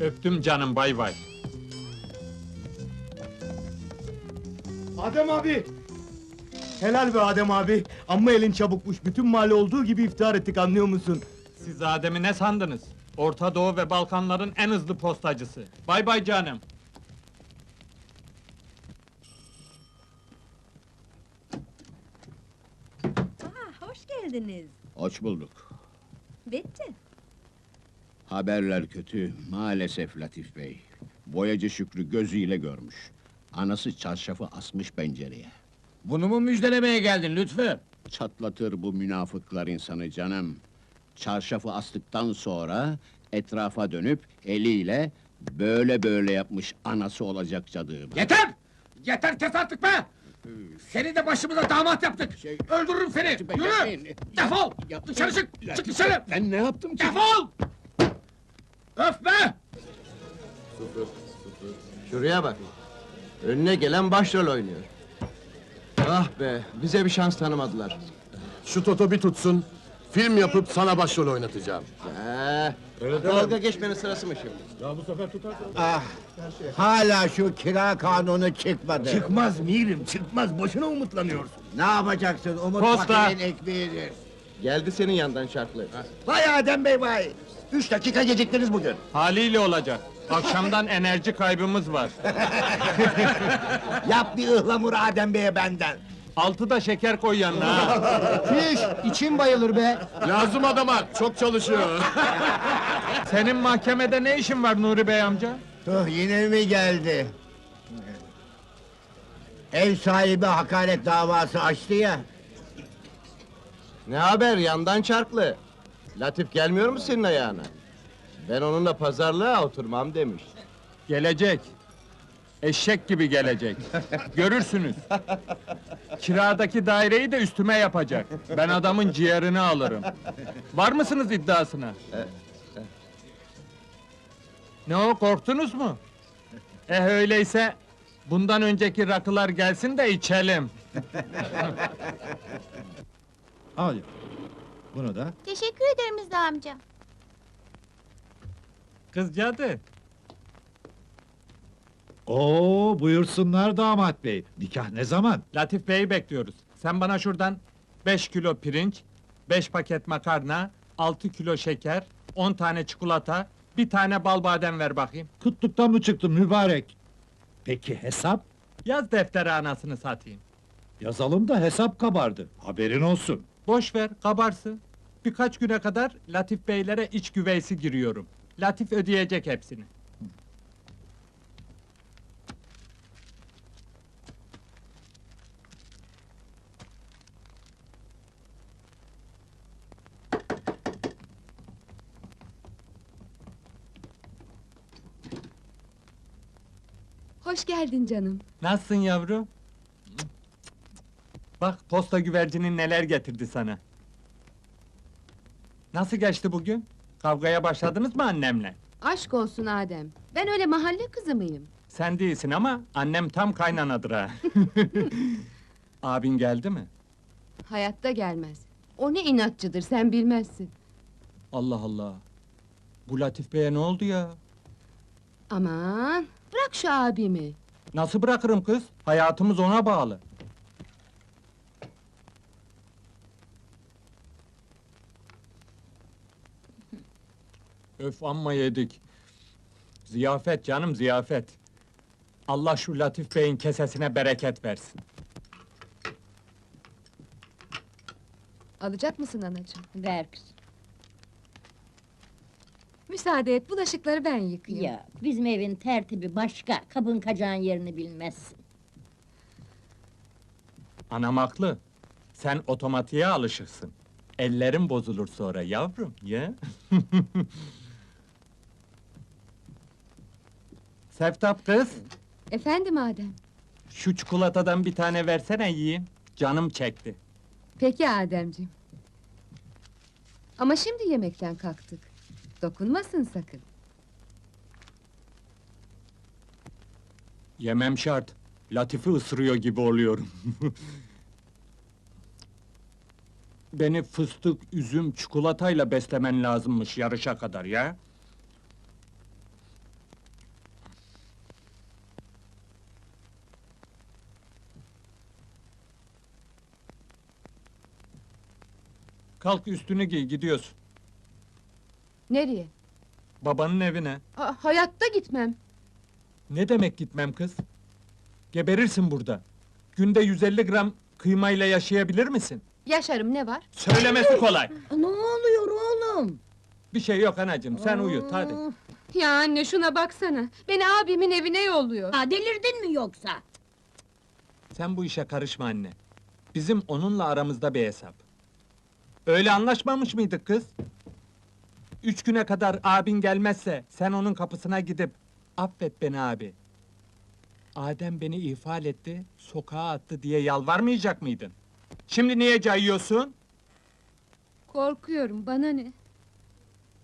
Öptüm canım bay bay. Adem abi! Helal be Adem abi. Amma elin çabukmuş. Bütün mahalle olduğu gibi iftihar ettik anlıyor musun? Siz Adem'i ne sandınız? Orta Doğu ve Balkanların en hızlı postacısı. Bay bay canım. Aa, hoş geldiniz. Hoş bulduk. Bitti. Haberler kötü, maalesef Latif Bey. Boyacı Şükrü gözüyle görmüş. Anası çarşafı asmış pencereye. Bunu mu müjdelemeye geldin Lütfü? Çatlatır bu münafıklar insanı canım. Çarşafı astıktan sonra etrafa dönüp eliyle böyle böyle yapmış anası olacak cadığım. Yeter! Yeter kes artık be! Seni de başımıza damat yaptık! Şey- Öldürürüm seni! Bey, Yürü! yapmayın. Defol! Yapmayın. Dışarı çık! Çık dışarı! Ben ne yaptım ki? Defol! Öf be! Şuraya bak. Önüne gelen başrol oynuyor. Ah be, bize bir şans tanımadılar. Şu Toto bir tutsun, film yapıp sana başrol oynatacağım. Ee, dalga geçmenin sırası mı şimdi? Hala şu kira kanunu çıkmadı. Çıkmaz Mirim, çıkmaz. Boşuna umutlanıyorsun. Ne yapacaksın? Umut Posta! fakirin ekmeğidir. Geldi senin yandan şarklı. Vay Adem Bey vay! Üç dakika geciktiniz bugün. Haliyle olacak. Akşamdan enerji kaybımız var. Yap bir ıhlamur Adem Bey'e benden. Altıda şeker koy yanına ha. Fiş, için bayılır be. Lazım adama, çok çalışıyor. Senin mahkemede ne işin var Nuri Bey amca? Tuh yine mi geldi? Ev sahibi hakaret davası açtı ya. Ne haber yandan çarklı? Latif gelmiyor mu senin ayağına? Ben onunla pazarlığa oturmam demiş. Gelecek. Eşek gibi gelecek. Görürsünüz. Kiradaki daireyi de üstüme yapacak. Ben adamın ciğerini alırım. Var mısınız iddiasına? Ne o korktunuz mu? Eh öyleyse bundan önceki rakılar gelsin de içelim. Al. Bunu da. Teşekkür ederim Rıza amca. Kız cadı. Oo buyursunlar damat bey. Nikah ne zaman? Latif Bey'i bekliyoruz. Sen bana şuradan 5 kilo pirinç, 5 paket makarna, 6 kilo şeker, 10 tane çikolata, bir tane bal badem ver bakayım. Kıtlıktan mı çıktın mübarek? Peki hesap? Yaz deftere anasını satayım. Yazalım da hesap kabardı. Haberin olsun. Boş ver, kabarsın. Birkaç güne kadar Latif Beylere iç güveysi giriyorum. Latif ödeyecek hepsini. Hoş geldin canım. Nasılsın yavrum? Bak posta güvercinin neler getirdi sana. Nasıl geçti bugün? Kavgaya başladınız mı annemle? Aşk olsun Adem. Ben öyle mahalle kızı mıyım? Sen değilsin ama annem tam kaynanadır ha. Abin geldi mi? Hayatta gelmez. O ne inatçıdır sen bilmezsin. Allah Allah. Bu Latif Bey'e ne oldu ya? Aman bırak şu abimi. Nasıl bırakırım kız? Hayatımız ona bağlı. Öf amma yedik. Ziyafet canım ziyafet. Allah şu Latif Bey'in kesesine bereket versin. Alacak mısın anacığım? Ver kızım. Müsaade et bulaşıkları ben yıkayayım. Ya bizim evin tertibi başka. Kabın kacağın yerini bilmezsin. Anam haklı. Sen otomatiğe alışırsın. Ellerin bozulur sonra yavrum, ya. Seftap kız, Efendim Adem. şu çikolatadan bir tane versene yiyeyim. Canım çekti. Peki Ademciğim. Ama şimdi yemekten kalktık. Dokunmasın sakın. Yemem şart. Latifi ısırıyor gibi oluyorum. Beni fıstık, üzüm, çikolatayla beslemen lazımmış yarışa kadar ya. Kalk üstünü giy, gidiyorsun. Nereye? Babanın evine. Aa, hayatta gitmem. Ne demek gitmem kız? Geberirsin burada. Günde 150 gram kıymayla yaşayabilir misin? Yaşarım ne var? Söylemesi kolay. Ne oluyor oğlum? Bir şey yok anacığım, sen uyut hadi. Ya anne şuna baksana. Beni abimin evine yolluyor. Ha, delirdin mi yoksa? Sen bu işe karışma anne. Bizim onunla aramızda bir hesap. Öyle anlaşmamış mıydık kız? Üç güne kadar abin gelmezse sen onun kapısına gidip affet beni abi. Adem beni ihfal etti, sokağa attı diye yalvarmayacak mıydın? Şimdi niye cayıyorsun? Korkuyorum bana ne?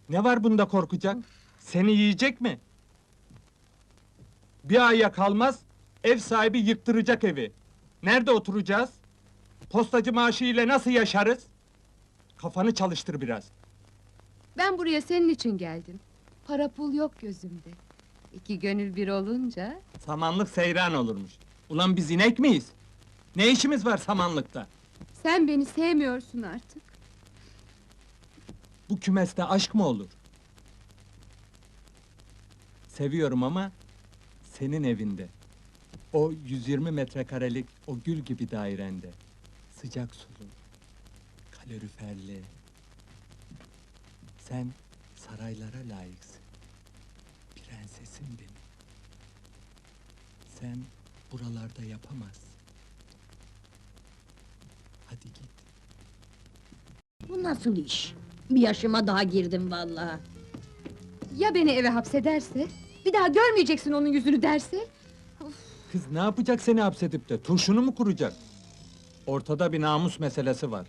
Ne var bunda korkacak? Seni yiyecek mi? Bir aya kalmaz, ev sahibi yıktıracak evi. Nerede oturacağız? Postacı maaşı ile nasıl yaşarız? Kafanı çalıştır biraz. Ben buraya senin için geldim. Para pul yok gözümde. İki gönül bir olunca... Samanlık seyran olurmuş. Ulan biz inek miyiz? Ne işimiz var samanlıkta? Sen beni sevmiyorsun artık. Bu kümeste aşk mı olur? Seviyorum ama senin evinde. O 120 metrekarelik o gül gibi dairende. Sıcak sulu, kaloriferli. Sen saraylara layıksın. Prensesin benim. Sen buralarda yapamazsın. Hadi git. Bu nasıl iş? Bir yaşıma daha girdim vallahi. Ya beni eve hapsederse? Bir daha görmeyeceksin onun yüzünü derse? Kız ne yapacak seni hapsedip de? Turşunu mu kuracak? Ortada bir namus meselesi var.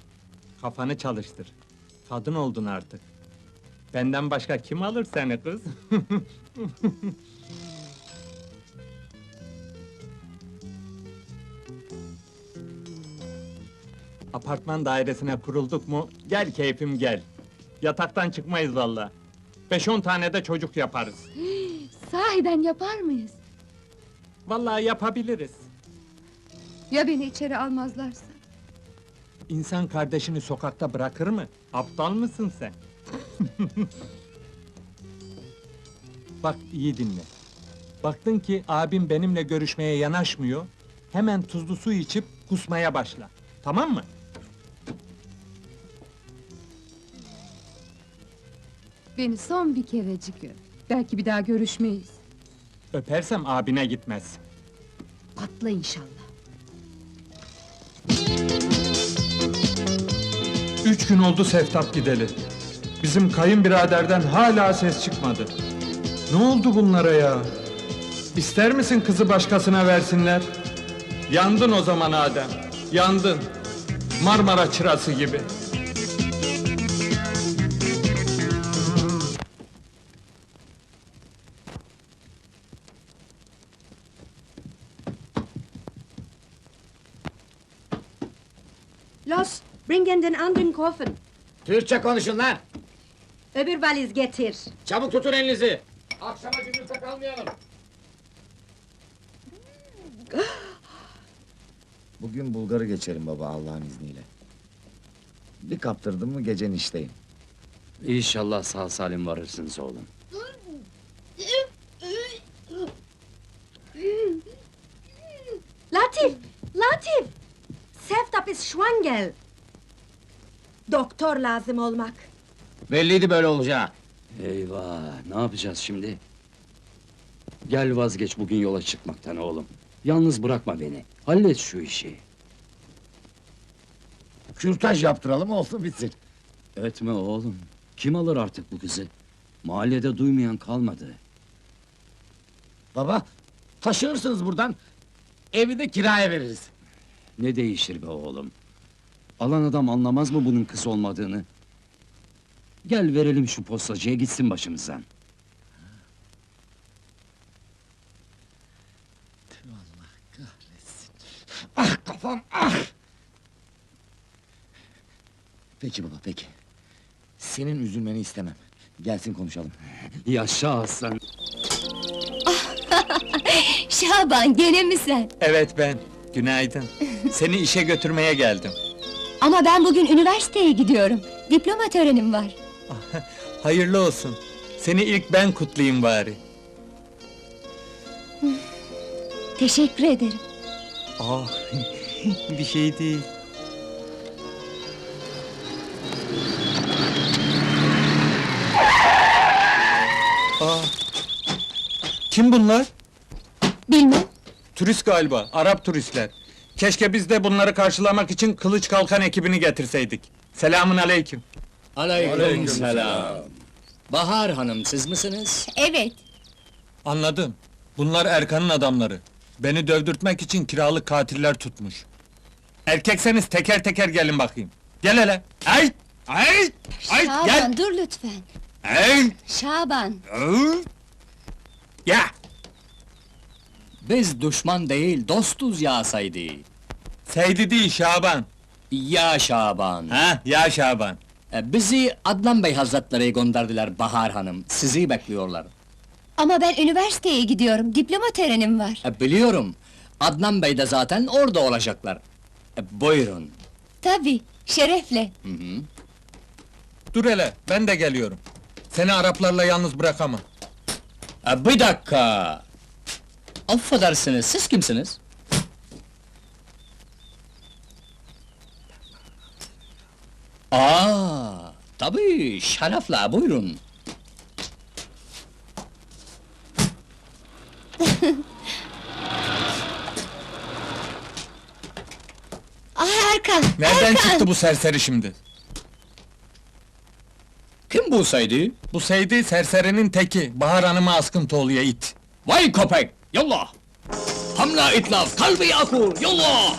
Kafanı çalıştır. Kadın oldun artık. Benden başka kim alır seni kız? Apartman dairesine kurulduk mu, gel keyfim gel. Yataktan çıkmayız valla. Beş on tane de çocuk yaparız. Sahiden yapar mıyız? Vallahi yapabiliriz. Ya beni içeri almazlarsa? İnsan kardeşini sokakta bırakır mı? Aptal mısın sen? Bak iyi dinle. Baktın ki abim benimle görüşmeye yanaşmıyor. Hemen tuzlu su içip kusmaya başla. Tamam mı? Beni son bir kerecik öp. Belki bir daha görüşmeyiz. Öpersem abine gitmez. Patla inşallah. Üç gün oldu Seftap gideli. Bizim kayınbiraderden hala ses çıkmadı. Ne oldu bunlara ya? İster misin kızı başkasına versinler? Yandın o zaman Adem, yandın. Marmara çırası gibi. Los, bringen den anderen Koffer. Türkçe konuşun lan! Öbür valiz getir. Çabuk tutun elinizi! Akşama gündüzde kalmayalım! Bugün Bulgar'ı geçerim baba Allah'ın izniyle. Bir kaptırdım mı gecen işteyim. İnşallah sağ salim varırsınız oğlum. Latif, Latif! Seftap ist schwanger. Doktor lazım olmak. Belliydi böyle olacağı. Eyvah, ne yapacağız şimdi? Gel vazgeç bugün yola çıkmaktan oğlum. Yalnız bırakma beni. Hallet şu işi. Kürtaj yaptıralım olsun bitsin. Etme oğlum. Kim alır artık bu kızı? Mahallede duymayan kalmadı. Baba, taşınırsınız buradan. Evi de kiraya veririz. Ne değişir be oğlum? Alan adam anlamaz mı bunun kız olmadığını? Gel verelim şu postacıya gitsin başımızdan. Ah kafam, ah! Peki baba peki. Senin üzülmeni istemem. Gelsin konuşalım. Yaşa aslan. Şaban gene mi sen? Evet ben. Günaydın. Seni işe götürmeye geldim. Ama ben bugün üniversiteye gidiyorum. Diploma törenim var. Hayırlı olsun. Seni ilk ben kutlayayım bari. Teşekkür ederim. Aa, bir şey değil. Aa, kim bunlar? Bilmem. Turist galiba, Arap turistler. Keşke biz de bunları karşılamak için kılıç kalkan ekibini getirseydik. Selamun aleyküm. Aleykümselam. Bahar Hanım siz misiniz? Evet. Anladım. Bunlar Erkan'ın adamları. Beni dövdürtmek için kiralık katiller tutmuş. Erkekseniz teker teker gelin bakayım. Gel hele. Ay! Ay! Ay! Gel! dur lütfen. Ay! Şaban. Ay! Ya! Biz düşman değil, dostuz ya Saydı. Seydi değil Şaban. Ya Şaban. Ha, ya Şaban. E, Bizi Adnan Bey Hazretleri gönderdiler Bahar Hanım. Sizi bekliyorlar. Ama ben üniversiteye gidiyorum. Diploma törenim var. E, biliyorum. Adnan Bey de zaten orada olacaklar. E, buyurun. Tabii. Şerefle. Hı hı. Dur hele, ben de geliyorum. Seni Araplarla yalnız bırakamam. E, bir dakika. Affedersiniz, siz kimsiniz? Aa, tabii, şerefle, buyurun. Ah Erkan. Nereden Erkan! çıktı bu serseri şimdi? Kim bu Saydı? Bu Seydi serserinin teki, Bahar Hanım'a askıntoğluya it. Vay köpek, yallah! Hamla itlaf, kalbi akur, yallah!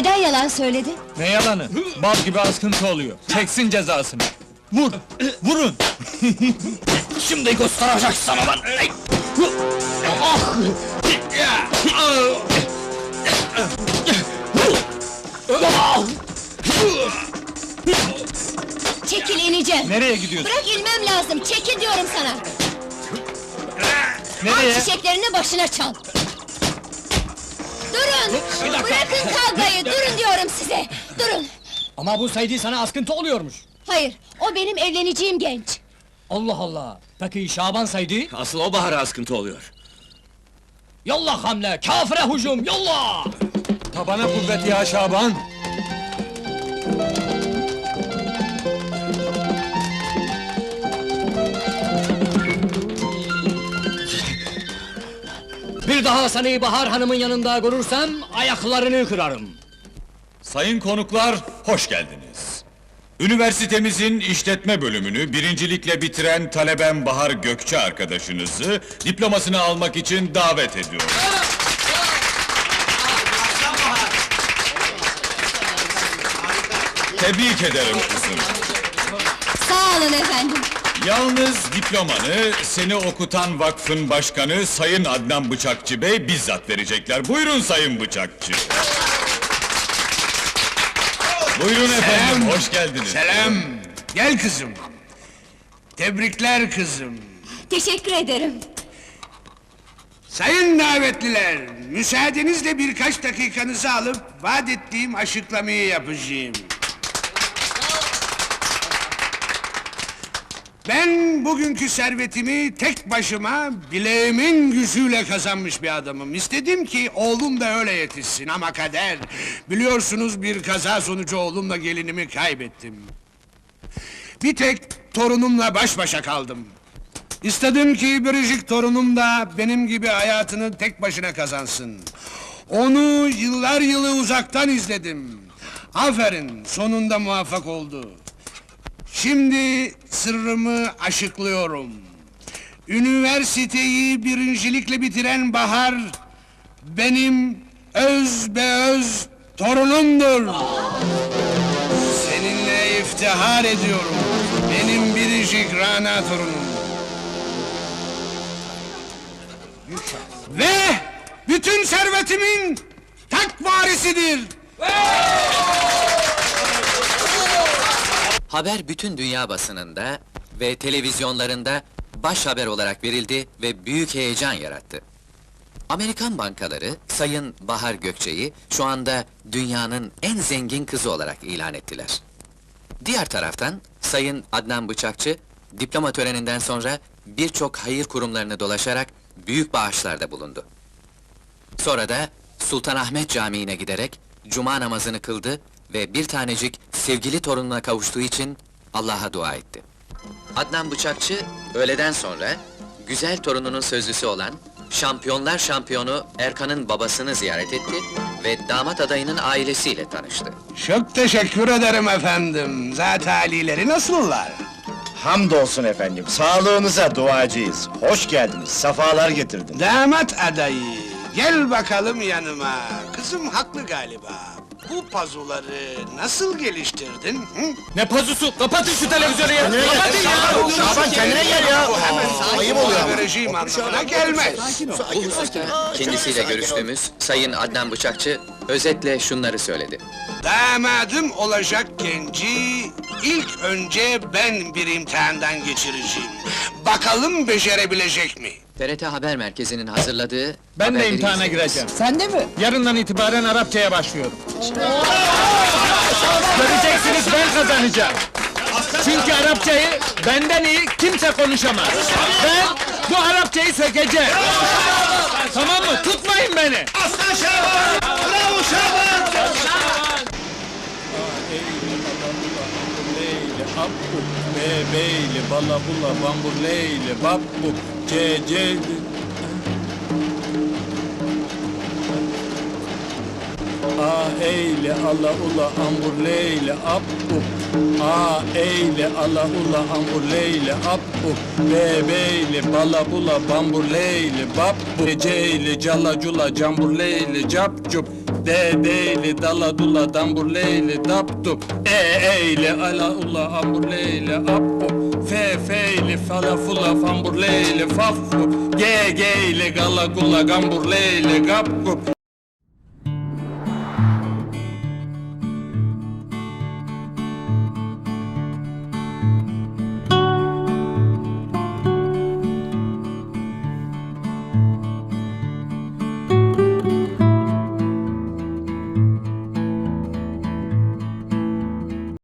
Neden yalan söyledin? Ne yalanı? Bal gibi askıntı oluyor. Çeksin cezasını. Vur! Vurun! Şimdi gösterecek sana ben! Ah! Çekil ineceğim. Nereye gidiyorsun? Bırak inmem lazım. Çekil diyorum sana. Nereye? Al çiçeklerini başına çal. Durun! Bırakın kavgayı, Ama bu Saydı sana askıntı oluyormuş. Hayır, o benim evleneceğim genç. Allah Allah! Peki Şaban Saydı? Asıl o Bahar'a askıntı oluyor. Yallah hamle, kafire hücum, yallah! Tabana kuvvet ya Şaban! Bir daha seni Bahar Hanım'ın yanında görürsem, ayaklarını kırarım. Sayın konuklar, hoş geldiniz. Üniversitemizin işletme bölümünü birincilikle bitiren talebem Bahar Gökçe arkadaşınızı diplomasını almak için davet ediyorum. Tebrik ederim kızım. Sağ olun efendim. Yalnız diplomanı seni okutan vakfın başkanı Sayın Adnan Bıçakçı Bey bizzat verecekler. Buyurun Sayın Bıçakçı. Buyurun efendim, hoş geldiniz. Selam. Gel kızım. Tebrikler kızım. Teşekkür ederim. Sayın davetliler, müsaadenizle birkaç dakikanızı alıp vaat ettiğim açıklamayı yapacağım. Ben bugünkü servetimi tek başıma bileğimin gücüyle kazanmış bir adamım. İstedim ki oğlum da öyle yetişsin ama kader. Biliyorsunuz bir kaza sonucu oğlumla gelinimi kaybettim. Bir tek torunumla baş başa kaldım. İstedim ki biricik torunum da benim gibi hayatını tek başına kazansın. Onu yıllar yılı uzaktan izledim. Aferin, sonunda muvaffak oldu. Şimdi sırrımı aşıklıyorum. Üniversiteyi birincilikle bitiren Bahar... ...benim öz be öz torunumdur. Seninle iftihar ediyorum. Benim biricik Rana torunum. Ve bütün servetimin tek varisidir. Haber bütün dünya basınında ve televizyonlarında baş haber olarak verildi ve büyük heyecan yarattı. Amerikan bankaları Sayın Bahar Gökçe'yi şu anda dünyanın en zengin kızı olarak ilan ettiler. Diğer taraftan Sayın Adnan Bıçakçı diploma töreninden sonra birçok hayır kurumlarını dolaşarak büyük bağışlarda bulundu. Sonra da Sultanahmet Camii'ne giderek cuma namazını kıldı ve bir tanecik sevgili torununa kavuştuğu için Allah'a dua etti. Adnan Bıçakçı öğleden sonra güzel torununun sözlüsü olan Şampiyonlar Şampiyonu Erkan'ın babasını ziyaret etti ve damat adayının ailesiyle tanıştı. Çok teşekkür ederim efendim. Zat alileri nasıllar? Hamdolsun efendim. Sağlığınıza duacıyız. Hoş geldiniz. Safalar getirdiniz. Damat adayı, gel bakalım yanıma. Kızım haklı galiba. Bu pazuları nasıl geliştirdin? Hı? Ne pazusu? Kapatın şu televizyonu ya! Kapatın ya! Şaban kendine gel ya. Bu hemen Ayıp oluyor ama. vereceğim anlamına gelmez. Bu hususta kendisiyle görüştüğümüz Sayın Adnan Bıçakçı özetle şunları söyledi. Damadım olacak genci ilk önce ben bir imtihandan geçireceğim. Bakalım becerebilecek mi? TRT Haber Merkezi'nin hazırladığı... Ben de haberleri imtihana izliyoruz. gireceğim. Sen de mi? Yarından itibaren Arapçaya başlıyorum. Göreceksiniz ben kazanacağım. Çünkü Arapçayı benden iyi kimse konuşamaz. Ben bu Arapçayı sökeceğim. Tamam mı? Tutmayın beni. Aslan Şaban! Bravo Şaban! Leyle, abbu, bebeyle, bala bula, bambur leyle, babbu, ce ce... A eyle ala ula ambur leyle abbu A eyle ala ula ambur leyle abbu Bebeyle bala bula bambur leyle babbu Ceyle cala cula cambur leyle cap cup. De deyle dala dula dambur leyle dap E eyle ala ula ambur leyle abbu Fe feyle fala fula fambur leyle faffu Ge geyle gala gula gambur leyle gap gup